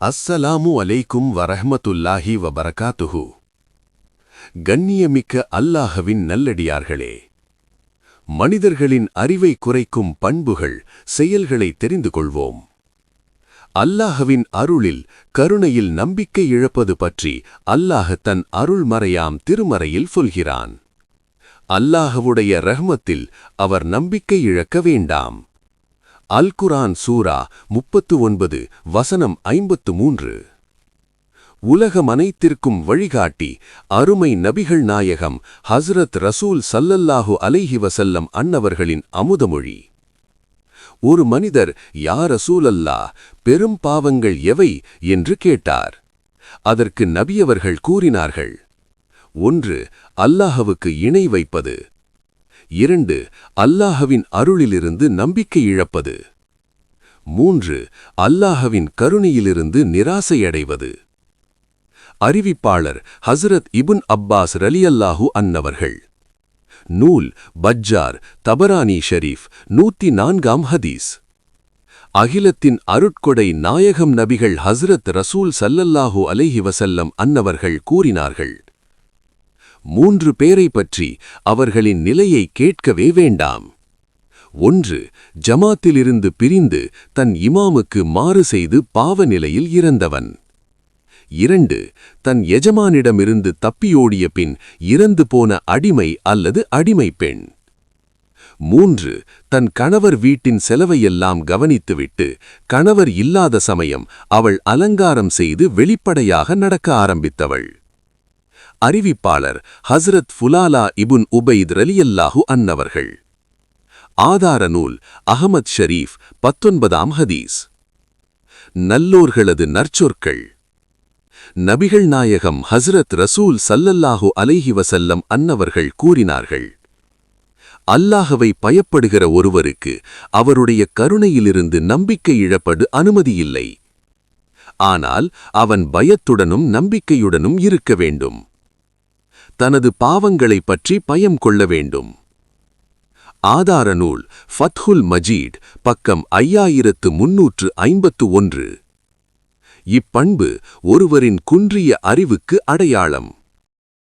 அஸ்ஸலாமு அலைக்கும் வரஹமத்துல்லாஹி வபரகாத்துஹு. கண்ணியமிக்க அல்லாஹவின் நல்லடியார்களே மனிதர்களின் அறிவை குறைக்கும் பண்புகள் செயல்களை தெரிந்து கொள்வோம். அல்லாஹவின் அருளில் கருணையில் நம்பிக்கை இழப்பது பற்றி அல்லாஹ் தன் அருள்மறையாம் திருமறையில் சொல்கிறான். அல்லாஹவுடைய ரஹ்மத்தில் அவர் நம்பிக்கை இழக்க வேண்டாம். அல் குரான் சூரா முப்பத்து ஒன்பது வசனம் ஐம்பத்து மூன்று. உலகமனைத்திற்கும் வழிகாட்டி அருமை நபிகள் நாயகம் ஹஸ்ரத் ரசூல் சல்லல்லாஹு அலைஹி வசல்லம் அன்னவர்களின் அமுதமொழி. ஒரு மனிதர் யா ரசூலல்லா பெரும் பாவங்கள் எவை? என்று கேட்டார். அதற்கு நபியவர்கள் கூறினார்கள் ஒன்று அல்லாஹவுக்கு இணை வைப்பது இரண்டு அல்லாஹவின் அருளிலிருந்து நம்பிக்கை இழப்பது. மூன்று அல்லாஹவின் கருணையிலிருந்து நிராசையடைவது. அறிவிப்பாளர் ஹசரத் இபுன் அப்பாஸ் ரலியல்லாஹு அன்னவர்கள். நூல் பஜ்ஜார் தபரானி ஷரீஃப் நூத்தி நான்காம் ஹதீஸ். அகிலத்தின் அருட்கொடை நாயகம் நபிகள் ஹஸ்ரத் ரசூல் சல்லல்லாஹு அலைஹி வசல்லம் அன்னவர்கள் கூறினார்கள். மூன்று பேரை பற்றி அவர்களின் நிலையை கேட்கவே வேண்டாம். ஒன்று ஜமாத்திலிருந்து பிரிந்து தன் இமாமுக்கு மாறு செய்து பாவ நிலையில் இறந்தவன். இரண்டு தன் எஜமானிடமிருந்து தப்பியோடிய பின் இறந்து போன அடிமை அல்லது அடிமை பெண். மூன்று தன் கணவர் வீட்டின் செலவையெல்லாம் கவனித்துவிட்டு கணவர் இல்லாத சமயம் அவள் அலங்காரம் செய்து வெளிப்படையாக நடக்க ஆரம்பித்தவள். அறிவிப்பாளர் ஹஸ்ரத் ஃபுலாலா இபுன் உபைத் ரலியல்லாஹு அன்னவர்கள். ஆதார நூல் அகமத் ஷரீஃப் பத்தொன்பதாம் ஹதீஸ். நல்லோர்களது நற்சொற்கள். நபிகள் நாயகம் ஹஸ்ரத் ரசூல் சல்லல்லாஹு அலைஹி வசல்லம் அன்னவர்கள் கூறினார்கள். அல்லாஹவை பயப்படுகிற ஒருவருக்கு அவருடைய கருணையிலிருந்து நம்பிக்கை இழப்படு அனுமதியில்லை. ஆனால் அவன் பயத்துடனும் நம்பிக்கையுடனும் இருக்க வேண்டும். தனது பாவங்களைப் பற்றி பயம் கொள்ள வேண்டும். ஆதார நூல் ஃபத்ஹுல் மஜீட் பக்கம் ஐயாயிரத்து முன்னூற்று ஐம்பத்து ஒன்று. இப்பண்பு ஒருவரின் குன்றிய அறிவுக்கு அடையாளம்.